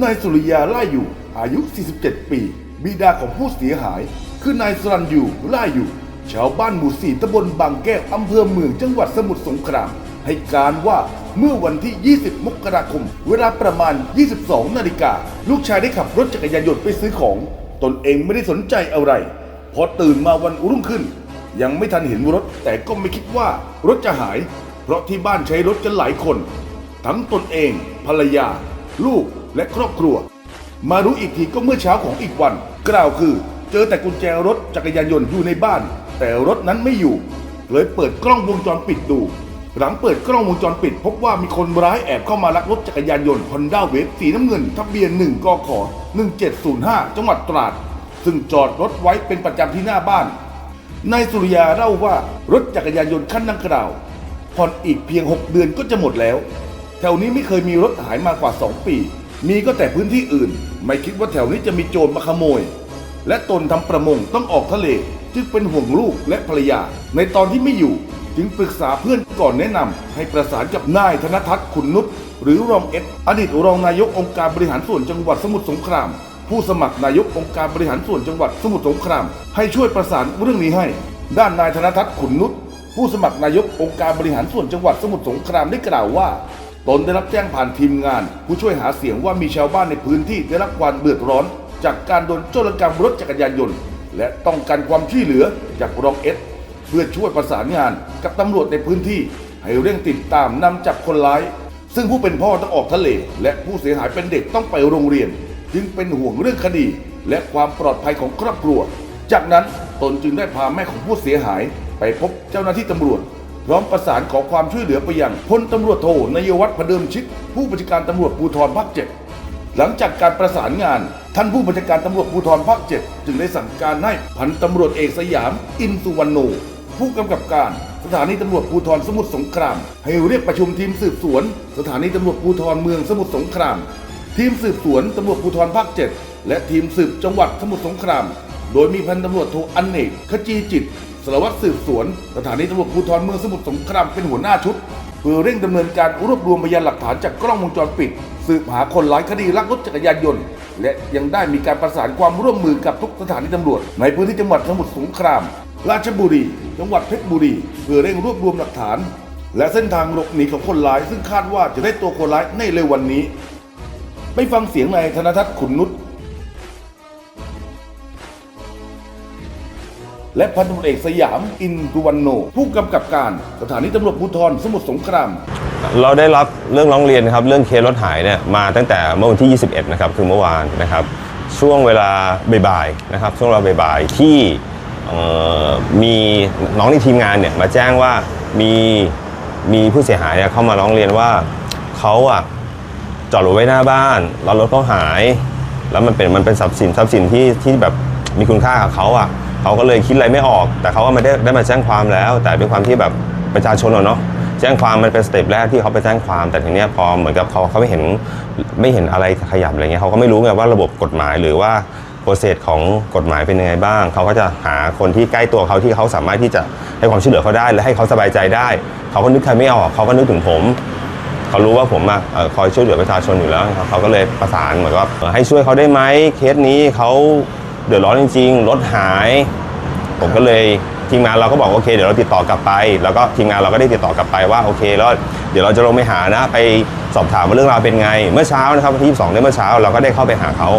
นายสุริยาล่าอยู่อายุ 47 ปี บิดาของผู้เสียหาย คือนายสรัญยูล่าอยู่ ชาวบ้านหมู่สี่ตำบลบางแก้วอำเภอเมืองจังหวัดสมุทรสงคราม ให้การว่าเมื่อวันที่ 20 มกราคม เวลาประมาณ 22 นาฬิกา ลูกชายได้ขับรถจักรยานยนต์ไปซื้อของ ตนเองไม่ได้สนใจอะไร พอตื่นมาวันรุ่งขึ้น ยังไม่ทันเห็นรถ แต่ก็ไม่คิดว่ารถจะหาย เพราะที่บ้านใช้รถกันหลายคน ทั้งตนเอง ภรรยา ลูก และครอบครัว มารู้อีกทีก็เมื่อเช้าของอีกวัน กล่าวคือ เจอแต่กุญแจรถจักรยานยนต์อยู่ในบ้าน แต่รถนั้นไม่อยู่ เลยเปิดกล้องวงจรปิดดู หลังเปิดกล้องวงจรปิด พบว่ามีคนร้ายแอบเข้ามาลักรถจักรยานยนต์ Honda w a v สีน้ำเงินทะเบียน1กข1705 จังหวัดตราด ซึ่งจอดรถไว้เป็นประจำที่หน้าบ้านนายสุริยาเล่าว่ารถจักรยานยนต์คันดังกล่าวผ่อนอีกเพียง 6 เดือนก็จะหมดแล้ว แถวนี้ไม่เคยมีรถหายมากว่า 2 ปี มีก็แต่พื้นที่อื่น ไม่คิดว่าแถวนี้จะมีโจรมาขโมย และตนทำประมงต้องออกทะเล จึงเป็นห่วงลูกและภรรยา ในตอนที่ไม่อยู่ จึงปรึกษาเพื่อนก่อนแนะนำให้ประสานกับนายธนทัศน์ขุนนุชหรือรองเอ็ดอดีตรองนายกองค์การบริหารส่วนจังหวัดสมุทรสงคราม ผู้สมัครนายกองค์การบริหารส่วนจังหวัดสมุทรสงคราม ให้ช่วยประสานเรื่องนี้ให้ ด้านนายธนทัศน์ขุนนุชผู้สมัครนายกองค์การบริหารส่วนจังหวัดสมุทรสงครามได้กล่าวว่า ตนได้รับแจ้งผ่านทีมงาน ผู้ช่วยหาเสียงว่ามีชาวบ้านในพื้นที่ได้รับความเดือดร้อน จากการโดนโจรกรรมรถจักรยานยนต์ และต้องการความช่วยเหลือจากรองเอสเพื่อช่วยประสานงานกับตำรวจในพื้นที่ ให้เร่งติดตามนำจับคนร้าย ซึ่งผู้เป็นพ่อต้องออกทะเล และผู้เสียหายเป็นเด็กต้องไปโรงเรียน จึงเป็นห่วงเรื่องคดี และความปลอดภัยของครอบครัว จากนั้นตนจึงได้พาแม่ของผู้เสียหาย ไปพบเจ้าหน้าที่ตำรวจ พร้อมประสานขอความช่วยเหลือไปยังพลตำรวจโทนายวัฒน์พเดิมชิด ผู้บัญชาการตำรวจภูธรภาคเจ็ดหลังจากการประสานงาน ท่านผู้บัญชาการตำรวจภูธรภาคเจ็ดจึงได้สั่งการให้พันตำรวจเอกสยาม อินสุวรรณโนผู้กำกับการสถานีตำรวจภูธรสมุทรสงคราม ให้เรียกประชุมทีมสืบสวน สถานีตำรวจภูธรเมืองสมุทรสงคราม ทีมสืบสวนตำรวจภูธรภาคเจ็ดและทีมสืบจังหวัดสมุทรสงคราม โดยมีพันตำรวจโทอันเนกขจีจิต สารวัตรสืบสวน สถานีตำรวจภูธรเมืองสมุทรสงครามเป็นหัวหน้าชุดเพื่อเร่งดำเนินการรวบรวมพยานหลักฐานจากกล้องวงจรปิด สืบหาคนร้ายคดีลักรถจักรยานยนต์ และยังได้มีการประสานความร่วมมือกับทุกสถานีตำรวจ ในพื้นที่จังหวัดสมุทรสงคราม ราชบุรี จังหวัดเพชรบุรี เพื่อเร่งรวบรวมหลักฐาน และเส้นทางหลบหนีของคนร้าย ซึ่งคาดว่าจะได้ตัวคนร้ายในเร็ววันนี้ ไปฟังเสียงนายธนทัศน์ขุนนุช และพันตำรวจเอกสยามอินทุวันโน ผู้กำกับการสถานีตำรวจภูธรสมุทรสงคราม เราได้รับเรื่องร้องเรียนนะครับเรื่องเคสรถหายเนี่ยมาตั้งแต่เมื่อวันที่ 21 นะครับคือเมื่อวานนะครับช่วงเวลาบ่ายๆนะครับช่วงเวลาบ่ายๆที่มีน้องในทีมงานเนี่ยมาแจ้งว่ามีมีผู้เสียหายเนี่ยเข้ามาร้องเรียนว่าเขาอะจอดรถไว้หน้าบ้านแล้วรถเขาหาย แล้วมันเป็นมันเป็นทรัพย์สินทรัพย์สินที่ที่แบบมีคุณค่ากับเขาอะ เขาก็เลยคิดอะไรไม่ออก แต่เขาก็ไม่ได้ได้มาแจ้งความแล้ว แต่ด้วยความที่แบบประชาชนเนาะแจ้งความมันเป็นสเต็ปแรกที่เขาไปแจ้งความ แต่ทีเนี้ยพอเหมือนกับเขาเขาไม่เห็นไม่เห็นอะไรขยับอะไรเงี้ยเขาก็ไม่รู้ไงว่าระบบกฎหมายหรือว่าโปรเซสของกฎหมายเป็นยังไงบ้าง เขาก็จะหาคนที่ใกล้ตัวเขาที่เขาสามารถที่จะให้ความช่วยเหลือเขาได้ และให้เขาสบายใจได้ เขาก็นึกใครไม่ออก เขาก็นึกถึงผม เขารู้ว่าผมอะคอยช่วยเหลือประชาชนอยู่แล้ว เขาก็เลยประสานเหมือนกับว่าให้ช่วยเขาได้ไหมเคสนี้เขา เดือดร้อนจริงๆรถหาย ผมก็เลยทีมงานเราก็บอกโอเค เดี๋ยวเราติดต่อกลับไป แล้วก็ทีมงานเราก็ได้ติดต่อกลับไปว่าโอเคแล้วเดี๋ยวเราจะลงไปหานะไปสอบถามว่าเรื่องราวเป็นไง เมื่อเช้านะครับวันที่22เนี่ยเมื่อเช้าเราก็ได้เข้าไปหาเขา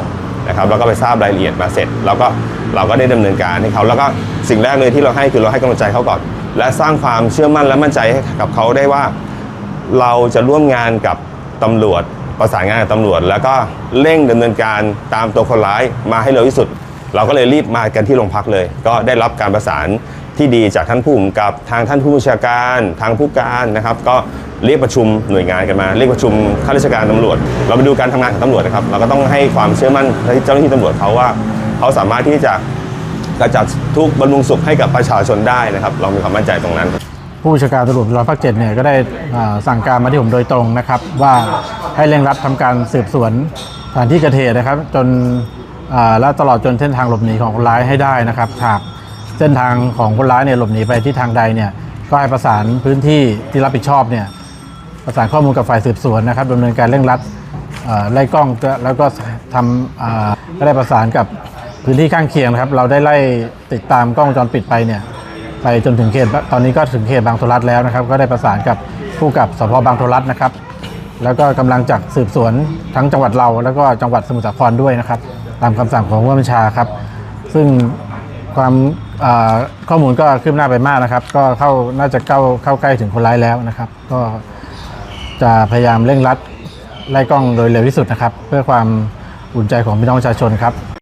นะครับแล้วก็ไปทราบรายละเอียดมาเสร็จแล้วก็เราก็ได้ดำเนินการให้เขาแล้วก็สิ่งแรกเลยที่เราให้คือเราให้กำลังใจเขาก่อน และสร้างความเชื่อมั่นและมั่นใจให้กับเขาได้ว่า เราจะร่วมงานกับตำรวจประสานงานกับตำรวจ แล้วก็เร่งดำเนินการตามตัวคนร้ายมาให้เร็วที่สุด เราก็เลยรีบมากันที่โรงพักเลย ก็ได้รับการประสานที่ดีจากท่านผู้กำกับทางท่านผู้บัญชาการทางผู้การนะครับ ก็เรียกประชุมหน่วยงานกันมา เรียกประชุมข้าราชการตำรวจ เราไปดูการทำงานของตำรวจนะครับเราก็ต้องให้ความเชื่อมั่นเจ้าหน้าที่ตำรวจเขาว่า เขาสามารถที่จะกระจัดทุกบรรลุสุขให้กับประชาชนได้นะครับ เรามีความมั่นใจตรงนั้น ผู้บัญชาการตำรวจภูธรภาคเจ็ดเนี่ยก็ได้สั่งการมาที่ผมโดยตรงนะครับ ว่าให้เร่งรัดทำการสืบสวนสถานที่เกิดเหตุนะครับ จน และตลอดจนเส้นทางหลบหนีของคนร้ายให้ได้นะครับหากเส้นทางของคนร้ายเนี่ยหลบหนีไปที่ทางใดเนี่ยก็ให้ประสานพื้นที่ที่รับผิดชอบเนี่ยประสานข้อมูลกับฝ่ายสืบสวนนะครับดำเนินการเร่งรัดไล่กล้องแล้วก็ทำก็ได้ประสานกับพื้นที่ข้างเคียงนะครับ เราได้ไล่ติดตามกล้องวงจรปิดไปเนี่ยไปจนถึงเขตตอนนี้ก็ถึงเขตบางโทรัฐแล้วนะครับ ก็ได้ประสานกับผู้กับสพบางโทรัฐนะครับ แล้วก็กำลังจักสืบสวนทั้งจังหวัดเราแล้วก็จังหวัดสมุทรสาครด้วยนะครับ ตามคำสั่งของผู้บัญชาครับ ซึ่งความข้อมูลก็คืบหน้าไปมากนะครับ ก็เข้าน่าจะเข้าเข้าใกล้ถึงคนร้ายแล้วนะครับ ก็จะพยายามเร่งรัดไล่กล้องโดยเร็วที่สุดนะครับ เพื่อความอุ่นใจของพี่น้องประชาชนครับ